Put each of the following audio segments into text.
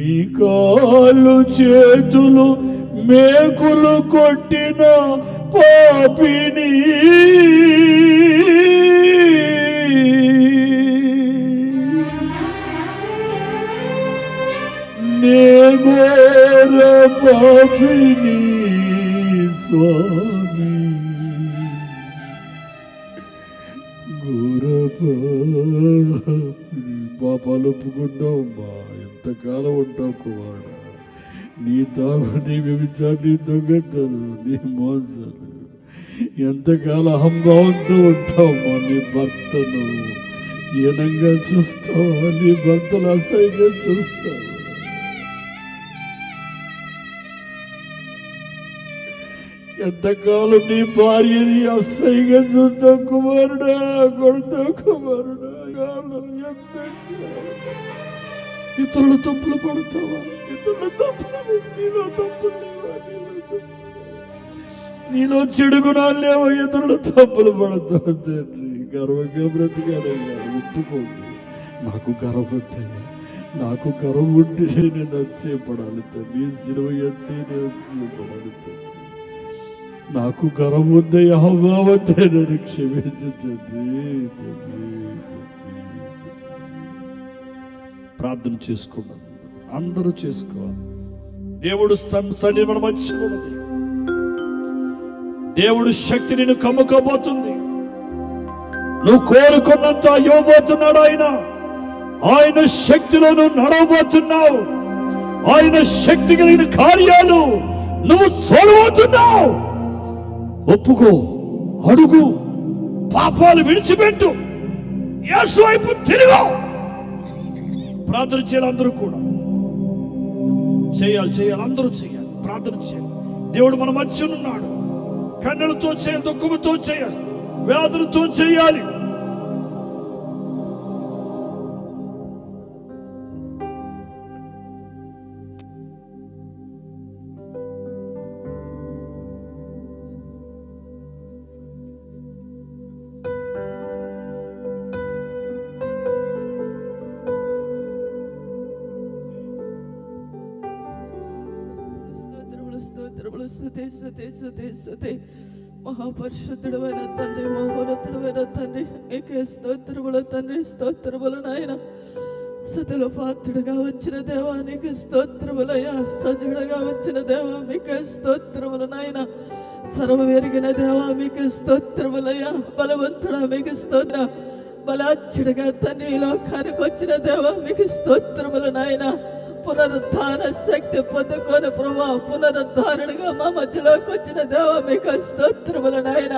మీ కాళ్ళు చేతులు మేకులు కొట్టిన పాపిని. నే ఘోర పాపిని స్వామి. గోర పాపాలు ఒప్పుకుంటావు మా ఎంతకాలం ఉంటావు కుమారుడా. నీ తాగు నీ వ్యభిచారం నీ దొంగతను నీ మోసాలు ఎంతకాలం అహంభావంతో ఉంటావు నీ భర్తను. ఈనంగా చూస్తావా నీ భర్తను అసహ్యంగా చూస్తావు. ఎంతకాలం నీ భార్యని అసహ్యంగా చూస్తావు కుమారుడా కొడతావు కుమారుడా. కాలం ఎంతకాలం ఇతరుల తప్పులు పడతావా? ఇతరుల తప్పులు నీలో తప్పులు లేవా? నీలో తప్పులు లేవా? ఇతరుల తప్పులు పడతావు తండ్రి? గర్వంగా బ్రతకాలయ్యా ఒప్పుకోండి. నాకు గర్వద్దయ్యా నాకు గర్వం ఉంటే నేను అతిశయపడాలి తండ్రి. సిలువ ఎత్తే నేను అతిశయపడాలి తండ్రి. నాకు గర్వం ఉందయ్యా అవ్వవద్దే నన్ను క్షమించు తండ్రి తండ్రి. ప్రార్థన చేసుకున్నాం అందరూ చేసుకోవాలి. దేవుడు సన్ని మన ఉన్నది దేవుడు శక్తి నిన్ను కమ్ముకోబోతుంది. నువ్వు కోరుకున్నంత ఇవ్వబోతున్నాడు ఆయన. ఆయన శక్తిలో నువ్వు నడవబోతున్నావు. ఆయన శక్తి కలిగిన కార్యాలు నువ్వు చూడబోతున్నావు. ఒప్పుకో అడుగు పాపాలు విడిచిపెట్టు. యేసు వైపు తిరుగు. ప్రార్థన చేయాలి అందరూ కూడా. చేయాలి చేయాలి అందరూ చేయాలి. ప్రార్థన చేయాలి. దేవుడు మన మధ్య ఉన్నాడు చేయాలి దుఃఖముతో చేయాలి. వ్యాధులతో చేయాలి. స్తోత్రములు స్తుతి స్తుతి స్తుతి స్తుతి మహాపరిశుద్ధుడమైన తండ్రి మహోన్నతుడమైన తండ్రి మీకే స్తోత్రములు తండ్రి స్తోత్రములు నాయన. స్థుతుల పాత్రుడుగా వచ్చిన దేవానికి స్తోత్రములయ్యా. సజుడుగా వచ్చిన దేవా మీకే స్తోత్రములు నాయన. సర్వ ఎరిగిన దేవా మీకు స్తోత్రములయ్యా. బలవంతుడా మీకు స్తోత్ర. బలాచ్యుడిగా తండ్రి లోకానికి వచ్చిన దేవా మీకు స్తోత్రములు నాయనా. పునరుద్ధాన శక్తి పొందుకొని ప్రభా పునరుద్ధారణగా మా మధ్యలోకి వచ్చిన దేవ మీకు స్తోత్రముల నాయన.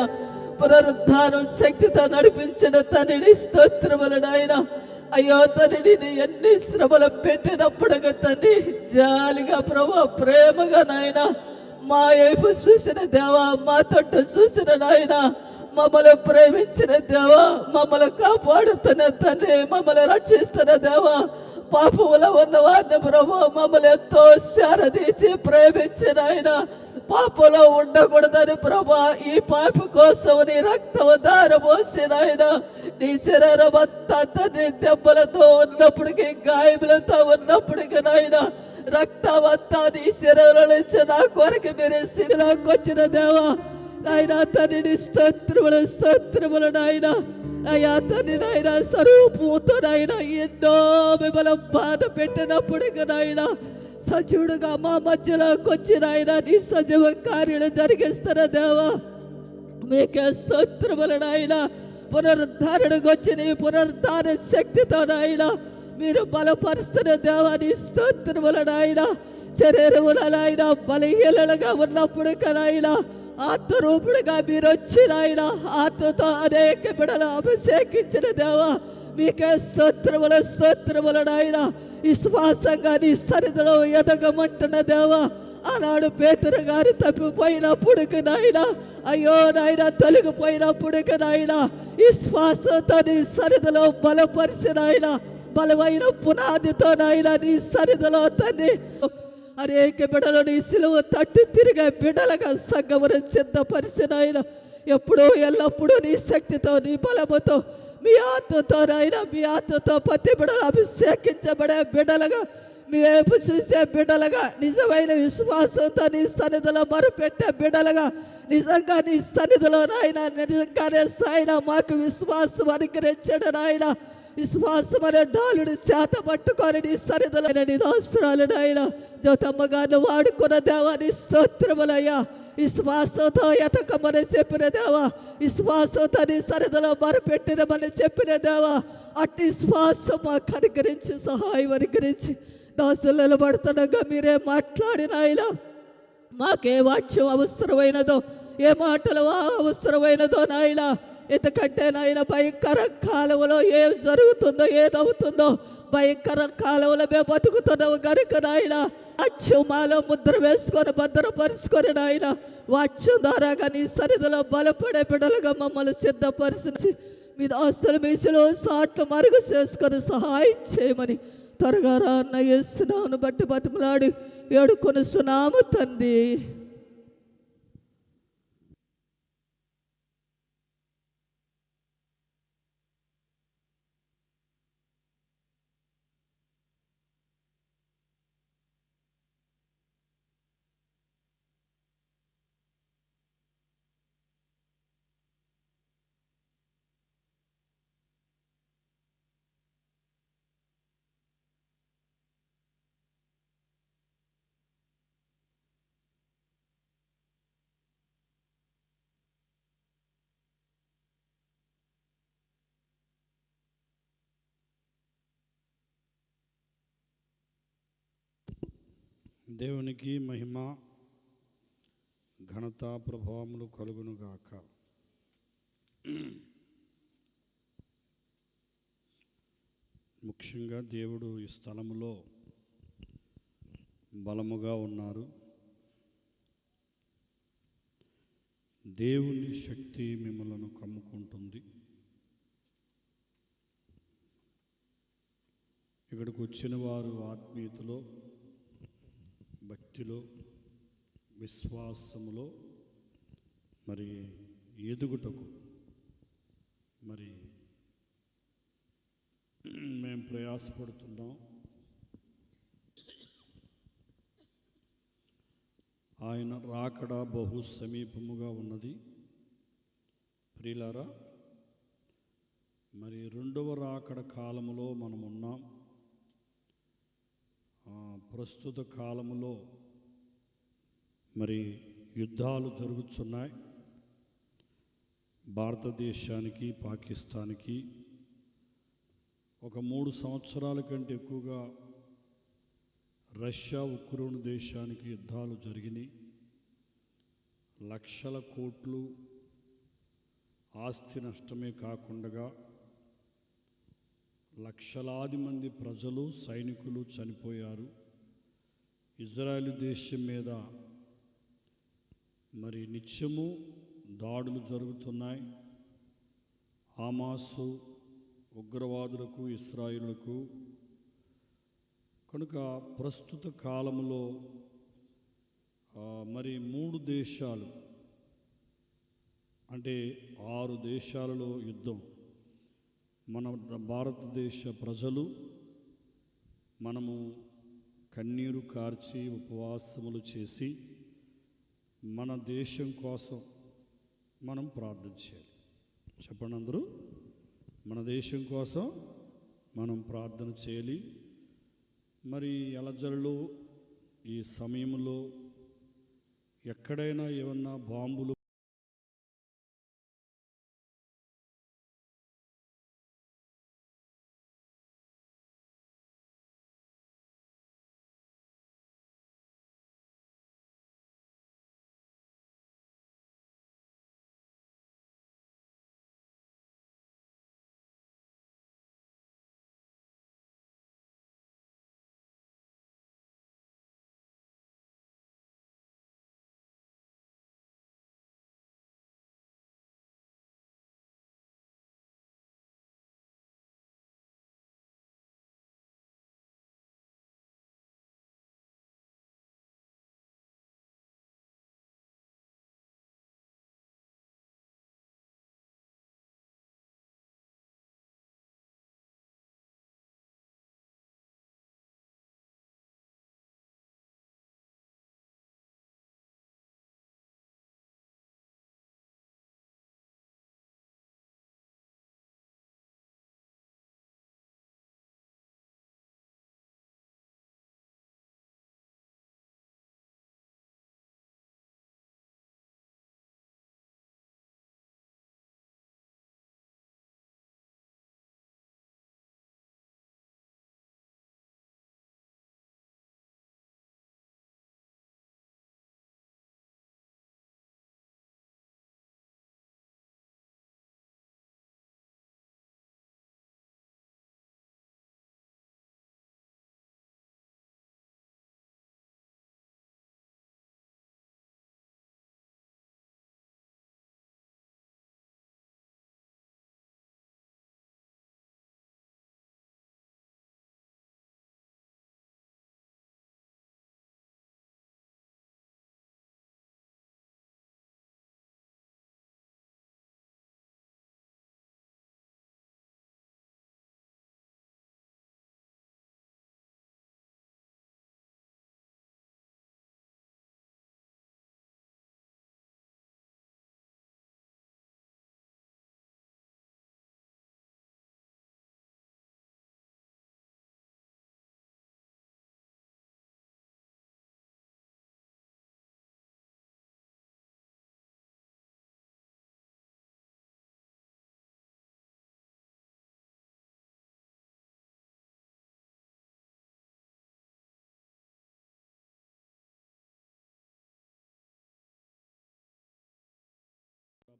పునరుద్ధానం శక్తితో నడిపించిన తనిని స్తోత్రముల నాయన. అయ్యో తండ్రిని ఎన్ని శ్రమలు పెట్టినప్పుడుగా తండ్రి జాలిగా ప్రభా ప్రేమగా నాయన. మా వైపు చూసిన దేవా మా తొట్టు చూసిన నాయన. మమ్మల్ని ప్రేమించిన దేవ మమ్మల్ని కాపాడుతున్న తండ్రి మమ్మల్ని రక్షిస్తున్న దేవ పాపములో ఉన్న వారిని ప్రభు మమ్మల్ని ఎంతో శారదీసి ప్రేమించిన ఆయన. పాపలో ఉండకూడదని ప్రభా ఈ పాప కోసం నీ రక్తం దారబోసిన ఆయన. నీ శరీరం అంతా తండ్రి దెబ్బలతో ఉన్నప్పటికీ గాయములతో ఉన్నప్పటికీ నాయన రక్తం అంతా నీ శరీరం నుంచి నా కొరకు మీరు స్థితిలోకి వచ్చిన దేవా. ఆయన తండ్రిని స్తోత్రములు స్తోత్రములు నాయన. అయ్యా తండ్రి నాయన స్వరూపంతో నాయన ఎన్నో మిమ్మల్ని బాధ పెట్టినప్పుడు నాయన సజీవుడుగా మా మధ్యలోకి వచ్చి నాయన నీ సజీవ కార్యాలు జరిగిస్తున్న దేవా? మీకే స్తోత్రములు నాయన. పునరుద్ధారణకు వచ్చి నీ పునరుద్ధార శక్తితో నాయన మీరు బలపరుస్తున్న దేవాని స్తోత్రములు నాయన. శరీరముల నాయన బలహీనలుగా ఉన్నప్పుడు కనాయన ఆత్మరూపుడుగా మీరు వచ్చిన ఆయన ఆత్మతో అనేక బిడలు అభిషేకించిన దేవా మీకే స్తోత్రముల స్తోత్రముల నాయన. విశ్వాసంగా నీ సరిధిలో ఎదగమంటున్న దేవా ఆనాడు పేతురు గారు తప్పిపోయినప్పుడుకి నాయన అయ్యో నాయన తొలగిపోయినప్పుడుకి నాయన విశ్వాసంతో నీ సరిధిలో బలపరిచిన ఆయన బలమైన పునాదితో నాయన నీ సరిధిలో తండ్రి అనేక బిడలను నీ సిలువ తట్టు తిరిగే బిడలుగా సంగమును సిద్ధపరిచిన ఆయన. ఎప్పుడూ ఎల్లప్పుడూ నీ శక్తితో నీ బలముతో మీ ఆత్మతో నాయన మీ ఆత్మతో ప్రతి బిడలు అభిషేకించబడే బిడలుగా మీ వైపు చూసే బిడ్డలుగా నిజమైన విశ్వాసంతో నీ సన్నిధిలో మరుపెట్టే బిడ్డలుగా నిజంగా నీ సన్నిధిలో నాయన నిజంగానే సాయన మాకు విశ్వాసం అనుగ్రహించడం నాయన. విశ్వాసం అనే డాలుడు శాత పట్టుకొని నీ సరిదలైన నీ దాస్తురాలు ఆయన జ్యోతమ్మ వాడుకున్న దేవాని స్తోత్రములయ్యా. విశ్వాసంతో ఎతకమని చెప్పిన దేవా విశ్వాసంతో నీ సరిదలో మరపెట్టినమని చెప్పిన దేవా అట్టి విశ్వాసం మాకు అనుగ్రహించి సహాయం అనుగ్రహించి దాసులు నిలబడుతుండగా మీరే మాట్లాడిన ఆయన మాకే వాక్యం అవసరమైనదో ఏ మాటలు అవసరమైనదో నాయనా ఎందుకంటే నాయన భయంకర కాలంలో ఏం జరుగుతుందో ఏదవుతుందో భయంకర కాలంలో మేము బతుకుతున్నాము కనుక నాయన వాక్యం మాలో ముద్ర వేసుకొని భద్రపరుచుకొని నాయన వాక్యం ద్వారాగా నీ సరిధిలో బలపడే బిడలుగా మమ్మల్ని సిద్ధపరిచి మీ దాస్తులు మీసులో సాట్లు మరుగు చేసుకొని సహాయం చేయమని త్వరగా రా అన్న బట్టి బతిమలాడి ఏడుకొని తండ్రి. దేవునికి మహిమ ఘనత ప్రభావములు కలుగునుగాక. ముఖ్యంగా దేవుడు ఈ స్థలములో బలముగా ఉన్నారు. దేవుని శక్తి మిమ్మలను కమ్ముకుంటుంది. ఇక్కడికి వచ్చిన వారు ఆత్మీయతలో భక్తిలో విశ్వాసములో మరి ఎదుగుటకు మరి మేము ప్రయాసపడుతున్నాం. ఆయన రాకడ బహు సమీపముగా ఉన్నది. ప్రియులారా మరి రెండవ రాకడ కాలములో మనం ఉన్నాం ప్రస్తుత కాలములో మరి యుద్ధాలు జరుగుతున్నాయి భారతదేశానికి పాకిస్తాన్కి ఒక మూడు సంవత్సరాల కంటే ఎక్కువగా రష్యా ఉక్రెయిన్ దేశానికి యుద్ధాలు జరిగినాయి. లక్షల కోట్లు ఆస్తి నష్టమే కాకుండా లక్షలాది మంది ప్రజలు సైనికులు చనిపోయారు. ఇజ్రాయెల్ దేశం మీద మరి నిత్యము దాడులు జరుగుతున్నాయి. ఆమాసు ఉగ్రవాదులకు ఇస్రాయిలకు కనుక ప్రస్తుత కాలంలో మరి మూడు దేశాలు అంటే ఆరు దేశాలలో యుద్ధం. మన భారతదేశ ప్రజలు మనము కన్నీరు కార్చి ఉపవాసములు చేసి మన దేశం కోసం మనం ప్రార్థన చేయాలి. చెప్పండి అందరూ. మన దేశం కోసం మనం ప్రార్థన చేయాలి. మరి ఎలజల్లో ఈ సమయంలో ఎక్కడైనా ఏమన్నా బాంబులు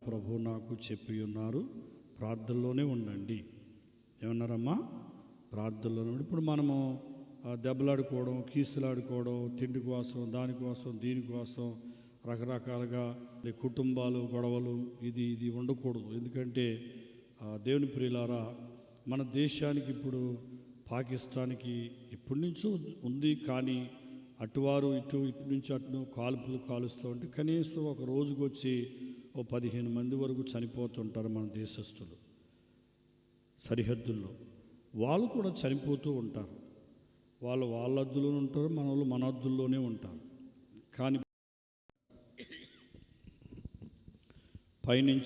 ప్రభు నాకు చెప్పి ఉన్నారు ప్రార్థనలోనే ఉండండి. ఏమన్నారమ్మా? ప్రార్థనలోనే ఉండి ఇప్పుడు మనము దెబ్బలాడుకోవడం కీసులాడుకోవడం తిండి కోసం దానికోసం దీనికోసం రకరకాలుగా కుటుంబాలు గొడవలు ఇది ఇది ఉండకూడదు. ఎందుకంటే దేవుని ప్రియులారా మన దేశానికి ఇప్పుడు పాకిస్తాన్కి ఇప్పటి నుంచో ఉంది. కానీ అటువారు ఇటు ఇటు నుంచి అటు కాల్పులు కాలుస్తూ ఉంటే కనీసం ఒక రోజుకొచ్చి ఓ పదిహేను మంది వరకు చనిపోతుంటారు మన దేశస్తులు సరిహద్దుల్లో. వాళ్ళు కూడా చనిపోతూ ఉంటారు. వాళ్ళు వాళ్ళ అద్దులోనే ఉంటారు మన వాళ్ళు మన హద్దుల్లోనే ఉంటారు. కానీ పైనుంచి